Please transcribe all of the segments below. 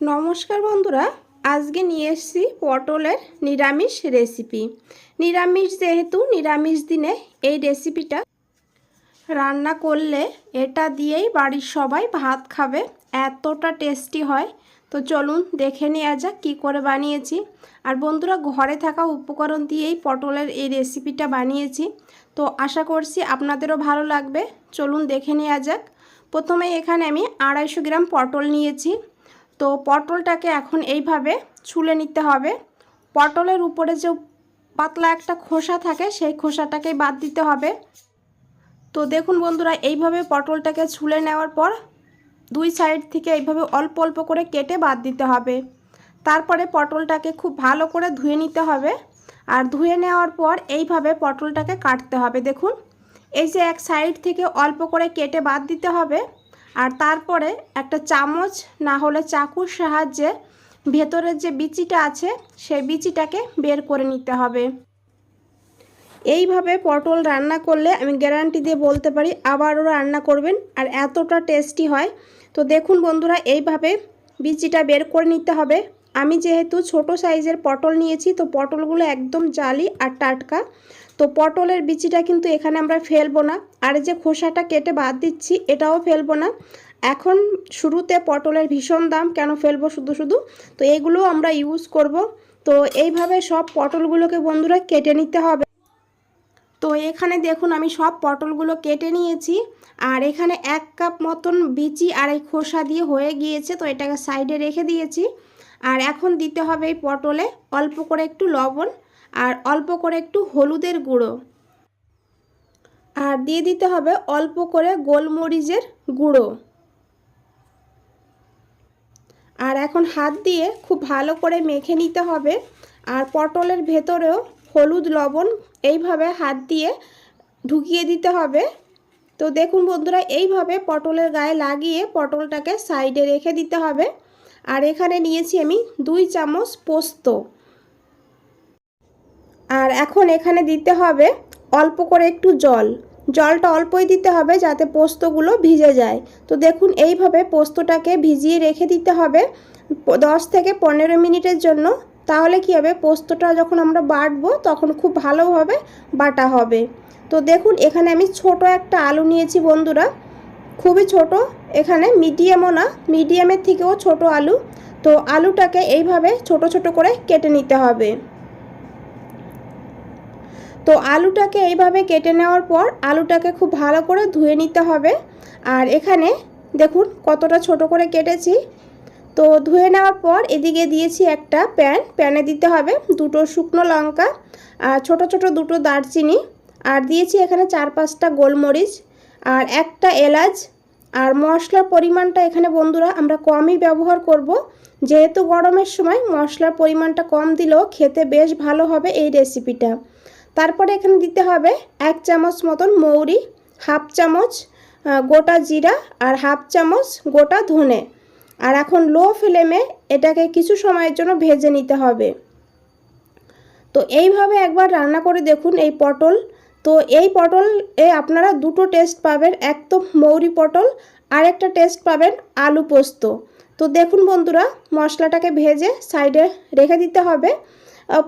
নমস্কার বন্ধুরা, আজকে নিয়ে এসেছি পটলের নিরামিষ রেসিপি। নিরামিষ যেহেতু নিরামিষ দিনে এই রেসিপিটা রান্না করলে এটা দিয়েই বাড়ির সবাই ভাত খাবে, এতটা টেস্টি হয়। তো চলুন দেখে নেওয়া যাক কী করে বানিয়েছি। আর বন্ধুরা, ঘরে থাকা উপকরণ দিয়েই পটলের এই রেসিপিটা বানিয়েছি। তো আশা করছি আপনাদেরও ভালো লাগবে। চলুন দেখে নেওয়া যাক। প্রথমে এখানে আমি আড়াইশো গ্রাম পটল নিয়েছি। তো পটলটাকে এখন এইভাবে ছুলে নিতে হবে। পটলের উপরে যে পাতলা একটা খোসা থাকে, সেই খোসাটাকেই বাদ দিতে হবে। তো দেখুন বন্ধুরা, এইভাবে পটলটাকে ছুলে নেওয়ার পর দুই সাইড থেকে এইভাবে অল্প অল্প করে কেটে বাদ দিতে হবে। তারপরে পটলটাকে খুব ভালো করে ধুয়ে নিতে হবে। আর ধুয়ে নেওয়ার পর এইভাবে পটলটাকে কাটতে হবে। দেখুন, এই যে এক সাইড থেকে অল্প করে কেটে বাদ দিতে হবে। আর তারপরে একটা চামচ না হলে চাকুর সাহায্যে ভেতরের যে বিচিটা আছে, সেই বিচিটাকে বের করে নিতে হবে। এইভাবে পটল রান্না করলে আমি গ্যারান্টি দিয়ে বলতে পারি, আবারও রান্না করবেন আর এতটা টেস্টি হয়। তো দেখুন বন্ধুরা, এইভাবে বিচিটা বের করে নিতে হবে। আমি যেহেতু ছোট সাইজের পটল নিয়েছি, তো পটলগুলো একদম জালি আর টাটকা। তো পটলের বিচিটা কিন্তু এখানে আমরা ফেলব না। আর যে খোসাটা কেটে বাদ দিচ্ছি, এটাও ফেলব না। এখন শুরুতে পটলের ভীষণ দাম, কেন ফেলব শুধু শুধু? তো এগুলো আমরা ইউজ করব। তো এইভাবে সব পটলগুলোকে বন্ধুরা কেটে নিতে হবে। তো এখানে দেখুন, আমি সব পটলগুলো কেটে নিয়েছি। আর এখানে এক কাপ মতন বিচি আর এই খোসা দিয়ে হয়ে গিয়েছে, তো এটাকে সাইডে রেখে দিয়েছি। আর এখন দিতে হবে এই পটলে অল্প করে একটু লবণ। আর অল্প করে একটু হলুদের গুঁড়ো। আর দিয়ে দিতে হবে অল্প করে গোলমরিচের গুঁড়ো। আর এখন হাত দিয়ে খুব ভালো করে মেখে নিতে হবে। আর পটলের ভেতরেও হলুদ লবণ এইভাবে হাত দিয়ে ঢুকিয়ে দিতে হবে। তো দেখুন বন্ধুরা, এইভাবে পটলের গায়ে লাগিয়ে পটলটাকে সাইডে রেখে দিতে হবে। আর এখানে নিয়েছি আমি দুই চামচ পোস্ত। আর এখন এখানে দিতে হবে অল্প করে একটু জল। জলটা অল্পই দিতে হবে যাতে পোস্তগুলো ভিজে যায়। তো দেখুন, এইভাবে পোস্তটাকে ভিজিয়ে রেখে দিতে হবে দশ থেকে পনেরো মিনিটের জন্য। তাহলে কী হবে? পোস্তটা যখন আমরা বাটবো, তখন খুব ভালোভাবে বাটা হবে। তো দেখুন, এখানে আমি ছোট একটা আলু নিয়েছি বন্ধুরা। খুবই ছোট, এখানে মিডিয়ামও না, মিডিয়ামের থেকেও ছোট আলু। তো আলুটাকে এইভাবে ছোট ছোট করে কেটে নিতে হবে। তো আলুটাকে এইভাবে কেটে নেওয়ার পর আলুটাকে খুব ভালো করে ধুয়ে নিতে হবে। আর এখানে দেখুন কতটা ছোট করে কেটেছি। তো ধুয়ে নেওয়ার পর এদিকে দিয়েছি একটা প্যান। প্যানে দিতে হবে দুটো শুকনো লঙ্কা আর ছোট ছোট দুটো দারচিনি। আর দিয়েছি এখানে চার পাঁচটা গোলমরিচ আর একটা এলাচ। আর মশলার পরিমাণটা এখানে বন্ধুরা আমরা কমই ব্যবহার করব। যেহেতু গরমের সময় মশলার পরিমাণটা কম দিলেও খেতে বেশ ভালো হবে এই রেসিপিটা তারপরে এখানে দিতে হবে এক চামচ মতন মৌরি, হাফ চামচ গোটা জিরা আর হাফ চামচ গোটা ধনে। আর এখন লো ফ্লেমে এটাকে কিছু সময়ের জন্য ভেজে নিতে হবে। তো এইভাবে একবার রান্না করে দেখুন এই পটল। তো এই পটল এ আপনারা দুটো টেস্ট পাবেন, এক তো মৌরি পটল আর একটা টেস্ট পাবেন আলু পোস্ত। তো দেখুন বন্ধুরা, মশলাটাকে ভেজে সাইডে রেখে দিতে হবে।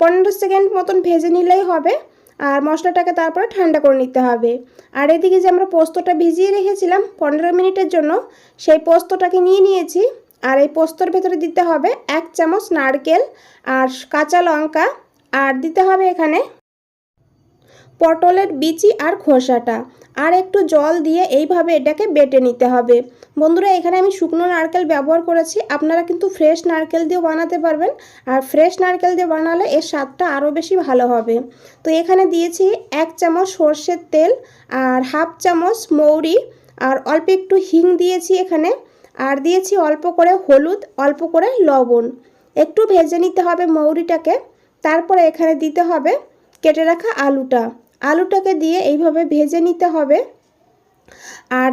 পনেরো সেকেন্ড মতন ভেজে নিলেই হবে। আর মশলাটাকে তারপরে ঠান্ডা করে নিতে হবে। আর এদিকে যে আমরা পোস্তটা ভিজিয়ে রেখেছিলাম পনেরো মিনিটের জন্য, সেই পোস্তটাকে নিয়ে নিয়েছি। আর এই পোস্তর ভেতরে দিতে হবে এক চামচ নারকেল আর কাঁচা লঙ্কা। আর দিতে হবে এখানে পটলের বিচি আর খোসাটা। আর একটু জল দিয়ে এইভাবে এটাকে বেটে নিতে হবে। বন্ধুরা, এখানে আমি শুকনো নারকেল ব্যবহার করেছি। আপনারা কিন্তু ফ্রেশ নারকেল দিয়েও বানাতে পারবেন। আর ফ্রেশ নারকেল দিয়ে বানালে এর স্বাদটা আরও বেশি ভালো হবে। তো এখানে দিয়েছি এক চামচ সর্ষের তেল, আর হাফ চামচ মৌরি, আর অল্প একটু হিং দিয়েছি এখানে। আর দিয়েছি অল্প করে হলুদ, অল্প করে লবণ। একটু ভেজে নিতে হবে মৌরিটাকে। তারপরে এখানে দিতে হবে কেটে রাখা আলুটা। আলুটাকে দিয়ে এইভাবে ভেজে নিতে হবে। আর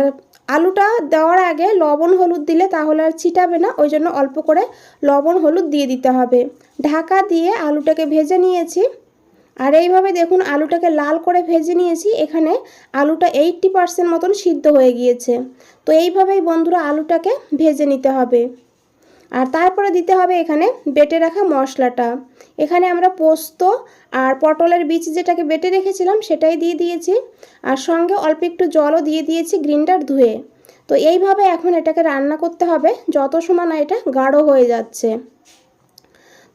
আলুটা দেওয়ার আগে লবণ হলুদ দিলে তাহলে আর ছিটাবে না, ওই জন্য অল্প করে লবণ হলুদ দিয়ে দিতে হবে। ঢাকা দিয়ে আলুটাকে ভেজে নিয়েছি। আর এইভাবে দেখুন আলুটাকে লাল করে ভেজে নিয়েছি, এখানে আলুটা এইটটি পারসেন্ট মতন সিদ্ধ হয়ে গিয়েছে। তো এইভাবেই বন্ধুরা আলুটাকে ভেজে নিতে হবে। আর তারপরে দিতে হবে এখানে বেটে রাখা মশলাটা। এখানে আমরা পোস্ত আর পটলের বীজ যেটাকে বেটে রেখেছিলাম সেটাই দিয়ে দিয়েছি। আর সঙ্গে অল্প একটু জলও দিয়ে দিয়েছি গ্রিনটার ধুয়ে। তো এইভাবে এখন এটাকে রান্না করতে হবে, যত সময় না এটা গাঢ় হয়ে যাচ্ছে।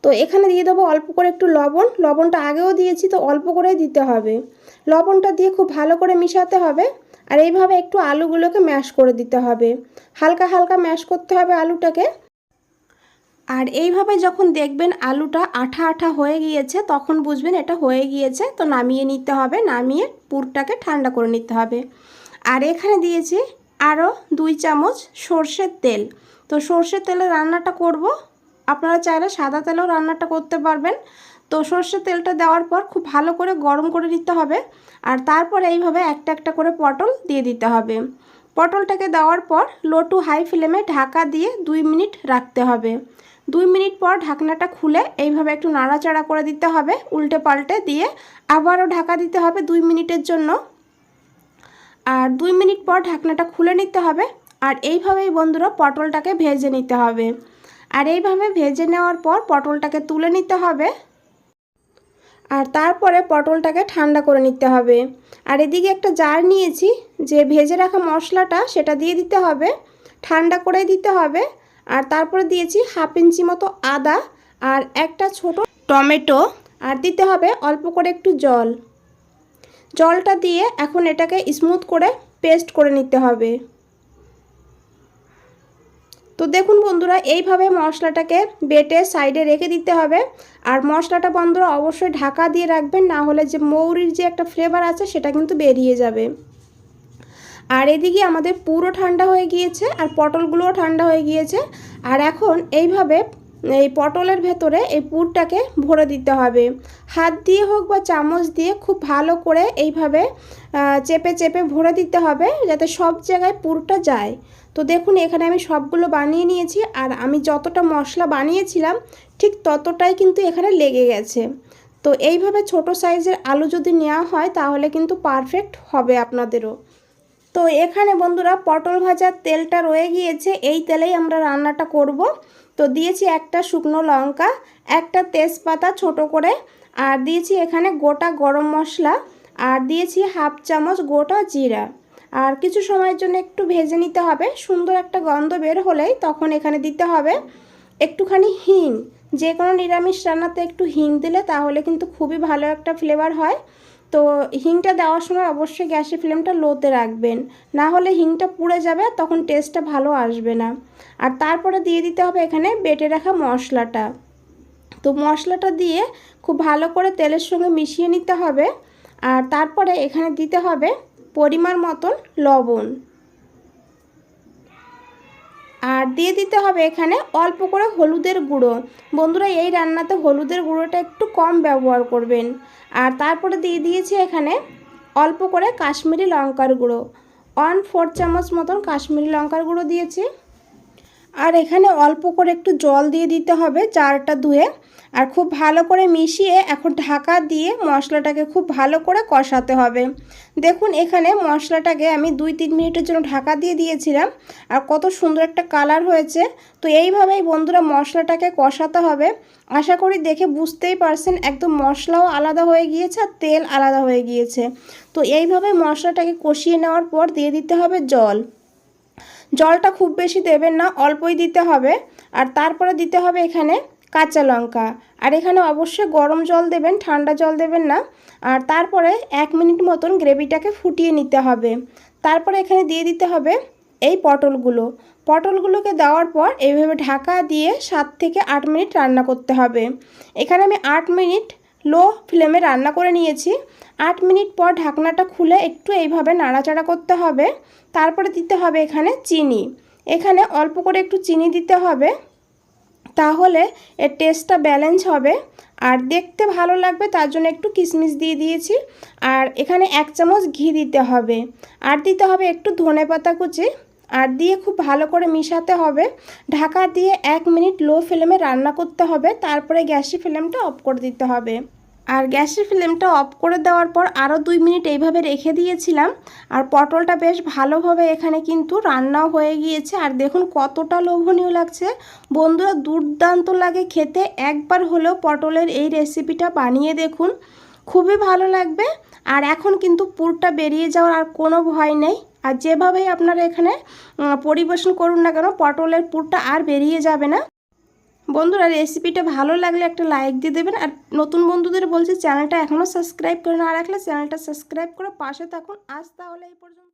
তো এখানে দিয়ে দেবো অল্প করে একটু লবণ। লবণটা আগেও দিয়েছি, তো অল্প করে দিতে হবে। লবণটা দিয়ে খুব ভালো করে মিশাতে হবে। আর এইভাবে একটু আলুগুলোকে ম্যাশ করে দিতে হবে। হালকা হালকা ম্যাশ করতে হবে আলুটাকে। আর এইভাবে যখন দেখবেন আলুটা আঠা আঠা হয়ে গিয়েছে, তখন বুঝবেন এটা হয়ে গিয়েছে। তো নামিয়ে নিতে হবে, নামিয়ে পুরটাকে ঠান্ডা করে নিতে হবে। আর এখানে দিয়েছি আরও দুই চামচ সর্ষের তেল। তো সর্ষের তেলে রান্নাটা করব। আপনারা চাইলে সাদা তেলেও রান্নাটা করতে পারবেন। তো সর্ষের তেলটা দেওয়ার পর খুব ভালো করে গরম করে নিতে হবে। আর তারপর এইভাবে একটা একটা করে পটল দিয়ে দিতে হবে। পটলটাকে দেওয়ার পর লো টু হাই ফ্লেমে ঢাকা দিয়ে দুই মিনিট রাখতে হবে। দুই মিনিট পর ঢাকনাটা খুলে এইভাবে একটু নাড়াচাড়া করে দিতে হবে, উল্টে পাল্টে দিয়ে আবারও ঢাকা দিতে হবে দুই মিনিটের জন্য। আর দুই মিনিট পর ঢাকনাটা খুলে নিতে হবে, আর এইভাবেই বন্ধুরা পটলটাকে ভেজে নিতে হবে। আর এইভাবে ভেজে নেওয়ার পর পটলটাকে তুলে নিতে হবে। আর তারপরে পটলটাকে ঠান্ডা করে নিতে হবে। আর এদিকে একটা জার নিয়েছি, যে ভেজে রাখা মশলাটা সেটা দিয়ে দিতে হবে, ঠান্ডা করে দিতে হবে। আর তারপরে দিয়েছি হাফ ইঞ্চি মতো আদা আর একটা ছোট টমেটো। আর দিতে হবে অল্প করে একটু জল। জলটা দিয়ে এখন এটাকে স্মুথ করে পেস্ট করে নিতে হবে। তো দেখুন বন্ধুরা, এইভাবে মশলাটাকে বেটে সাইডে রেখে দিতে হবে। আর মশলাটা বন্ধুরা অবশ্যই ঢাকা দিয়ে রাখবেন, না হলে যে মৌরির যে একটা ফ্লেভার আছে সেটা কিন্তু বেরিয়ে যাবে। আর এদিকে আমাদের পুরো ঠান্ডা হয়ে গিয়েছে আর পটলগুলোও ঠান্ডা হয়ে গিয়েছে। আর এখন এইভাবে এই পটলের ভেতরে এই পুরটাকে ভরে দিতে হবে। হাত দিয়ে হোক বা চামচ দিয়ে খুব ভালো করে এইভাবে চেপে চেপে ভরে দিতে হবে যাতে সব জায়গায় পুরটা যায়। তো দেখুন, এখানে আমি সবগুলো বানিয়ে নিয়েছি আর আমি যতটা মশলা বানিয়েছিলাম ঠিক ততটাই কিন্তু এখানে লেগে গেছে। তো এইভাবে ছোট সাইজের আলু যদি নেওয়া হয় তাহলে কিন্তু পারফেক্ট হবে আপনাদেরও। তো এখানে বন্ধুরা পটল ভাজার তেলটা রয়ে গিয়েছে, এই তেলেই আমরা রান্নাটা করব। তো দিয়েছি একটা শুকনো লঙ্কা, একটা তেজপাতা ছোট করে, আর দিয়েছি এখানে গোটা গরম মশলা, আর দিয়েছি হাফ চামচ গোটা জিরা। আর কিছু সময়ের জন্য একটু ভেজে নিতে হবে, সুন্দর একটা গন্ধ বের হলেই তখন এখানে দিতে হবে। একটুখানি হিং, যে কোনো নিরামিষ রান্নাতে একটু হিং দিলে তাহলে কিন্তু খুবই ভালো একটা ফ্লেভার হয়। তো হিংটা দেওয়ার সময় অবশ্যই গ্যাসের ফ্লেমটা লোতে রাখবেন। না হলে হিংটা পুড়ে যাবে, তখন টেস্টটা ভালো আসবে না। আর তারপরে দিয়ে দিতে হবে এখানে বেটে রাখা মশলাটা। তো মশলাটা দিয়ে খুব ভালো করে তেলের সঙ্গে মিশিয়ে নিতে হবে। আর তারপরে এখানে দিতে হবে পরিমাণ মতন লবণ। আর দিয়ে দিতে হবে এখানে অল্প করে হলুদের গুঁড়ো। বন্ধুরা, এই রান্নাতে হলুদের গুঁড়োটা একটু কম ব্যবহার করবেন। আর তারপরে দিয়ে দিয়েছি এখানে অল্প করে কাশ্মীরি লঙ্কার গুঁড়ো। ওয়ান ফোর চামচ মতন কাশ্মীরি লঙ্কার গুঁড়ো দিয়েছি। আর এখানে অল্প করে একটু জল দিয়ে দিতে হবে চারটা ধুয়ে। আর খুব ভালো করে মিশিয়ে এখন ঢাকা দিয়ে মশলাটাকে খুব ভালো করে কষাতে হবে। দেখুন এখানে মশলাটাকে আমি দুই তিন মিনিটের জন্য ঢাকা দিয়ে দিয়েছিলাম। আর কত সুন্দর একটা কালার হয়েছে। তো এইভাবেই বন্ধুরা মশলাটাকে কষাতে হবে। আশা করি দেখে বুঝতেই পারছেন, একদম মশলাও আলাদা হয়ে গিয়েছে আর তেল আলাদা হয়ে গিয়েছে। তো এইভাবে মশলাটাকে কষিয়ে নেওয়ার পর দিয়ে দিতে হবে জল। জলটা খুব বেশি দেবেন না, অল্পই দিতে হবে। আর তারপরে দিতে হবে এখানে কাঁচা লঙ্কা। আর এখানে অবশ্যই গরম জল দেবেন, ঠান্ডা জল দেবেন না। আর তারপরে এক মিনিট মতন গ্রেভিটাকে ফুটিয়ে নিতে হবে। তারপরে এখানে দিয়ে দিতে হবে এই পটলগুলো। পটলগুলোকে দেওয়ার পর এইভাবে ঢাকা দিয়ে সাত থেকে আট মিনিট রান্না করতে হবে। এখানে আমি আট মিনিট লো ফ্লেমে রান্না করে নিয়েছি। আট মিনিট পর ঢাকনাটা খুলে একটু এইভাবে নাড়াচাড়া করতে হবে। তারপরে দিতে হবে এখানে চিনি। এখানে অল্প করে একটু চিনি দিতে হবে। তাহলে এর টেস্টটা ব্যালেন্স হবে। আর দেখতে ভালো লাগবে, তার জন্য একটু কিশমিশ দিয়ে দিয়েছি। আর এখানে এক চামচ ঘি দিতে হবে। আর দিতে হবে একটু ধনে পাতা কুচি। আর দিয়ে খুব ভালো করে মিশাতে হবে। ঢাকা দিয়ে এক মিনিট লো ফ্লেমে রান্না করতে হবে। তারপরে গ্যাসের ফ্লেমটা অফ করে দিতে হবে। আর গ্যাসের ফ্লেমটা অফ করে দেওয়ার পর আরও দুই মিনিট এইভাবে রেখে দিয়েছিলাম। আর পটলটা বেশ ভালোভাবে এখানে কিন্তু রান্নাও হয়ে গিয়েছে। আর দেখুন কতটা লোভনীয় লাগছে। বন্ধুরা, দুর্দান্ত লাগে খেতে। একবার হলেও পটলের এই রেসিপিটা বানিয়ে দেখুন। খুবই ভালো লাগবে। আর এখন কিন্তু পুরটা বেরিয়ে যাওয়ার আর কোনো ভয় নেই। আর যেভাবেই আপনারা এখানে পরিবেশন করুন না কেন, পটলের পুরটা আর বেরিয়ে যাবে না। বন্ধুরা রেসিপিটা ভালো লাগলে একটা লাইক দিয়ে দেবেন। আর নতুন বন্ধুদের বলছি চ্যানেলটা এখনও সাবস্ক্রাইব করে না রাখলে চ্যানেলটা সাবস্ক্রাইব করে পাশে থাকুন। আজ তাহলে এই পর্যন্ত।